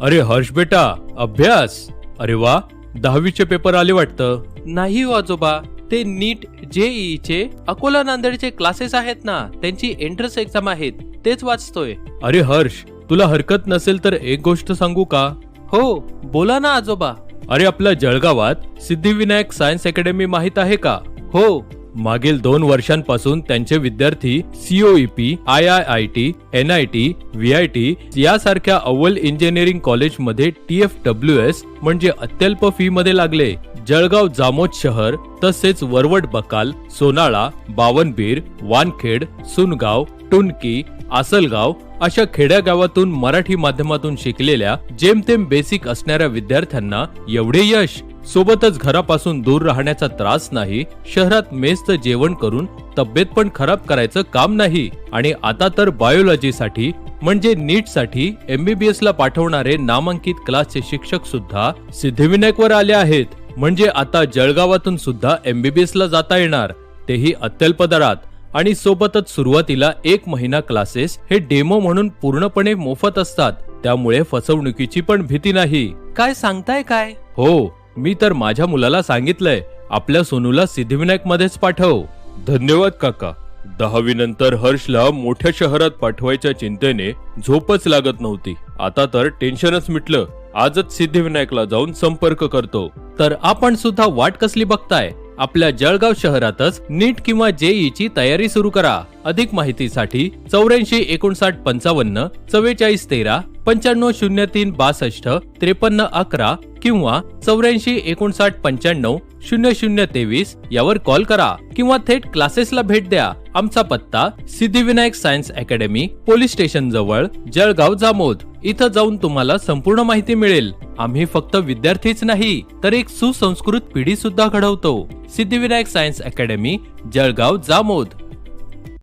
अरे हर्ष बेटा अभ्यास. अरे वा दहावीचे पेपर आले वाटतं. नाही हो आजोबा ते नीट जेईई चे अकोला नांदेडचे क्लासेस आहेत ना त्यांची एंट्रन्स एक्झाम आहेत तेच वाचतोय. अरे हर्ष तुला हरकत नसेल तर एक गोष्ट सांगू का? हो बोला ना आजोबा. अरे आपल्या जळगावात सिद्धिविनायक सायन्स अकॅडमी माहीत आहे का? हो. मागील दोन वर्षांपासून त्यांचे विद्यार्थी COEP I I I T N I T V I T यासारख्या अव्वल इंजिनिअरिंग कॉलेजमध्ये टी एफ डब्ल्यू एस म्हणजे अत्यल्प फी मध्ये लागले. जळगाव जामोद शहर तसेच वरवड बकाल सोनाळा बावनबीर वानखेड सुनगाव टुनकी आसलगाव अशा खेड्यागावातून मराठी माध्यमातून शिकलेल्या जेमतेम बेसिक असणाऱ्या विद्यार्थ्यांना एवढे यश सोबतच घरापासून दूर राहण्याचा त्रास नाही शहरात मेसचं जेवण करून तब्येत पण खराब करायचं काम नाही आणि आता तर बायोलॉजीसाठी म्हणजे नीटसाठी एमबीबीएस ला पाठवणारे नामांकित क्लासचे शिक्षक सुद्धा सिद्धिविनायकवर आले आहेत. म्हणजे आता जळगावातून सुद्धा एमबीबीएस ला जाता येणार. तेही अत्यल्प दरात. आणि सोबतच सुरुवातीला एक महिना क्लासेस हे डेमो म्हणून पूर्णपणे मोफत असतात. त्यामुळे फसवणुकीची पण भीती नाही. काय सांगताय काय? हो मी तर माझ्या मुलाला सांगितलंय. आपल्या सोनूला सिद्धिविनायक मध्येच पाठव. धन्यवाद काका. दहावी नंतर हर्षला मोठ्या शहरात पाठवायच्या चिंतेने झोपच लागत नव्हती. आता तर टेन्शनच मिटलं. आजच सिद्धिविनायकला जाऊन संपर्क करतो. तर आपण सुद्धा वाट कसली बघताय? आपल्या जळगाव शहरातच नीट किंवा जेई ची तयारी सुरू करा. अधिक माहितीसाठी चौऱ्याऐंशी एकोणसाठ पंचावन्न चव्वेचाळीस तेरा पंच्याण्णव शून्य तीन बासष्ट त्रेपन्न अकरा किंवा चौऱ्याऐंशी एकोणसाठ पंच्याण्णव शून्य शून्य तेवीस यावर कॉल करा किंवा थेट क्लासेसला भेट द्या. आमचा पत्ता Siddhivinayak science academy police station जवळ जळगाव जामोद. इथं जाऊन तुम्हाला संपूर्ण माहिती मिळेल. आम्ही फक्त विद्यार्थीच नाही तर एक सुसंस्कृत पिढी सुद्धा घडवतो. Siddhivinayak science academy Jalgaon Jamod.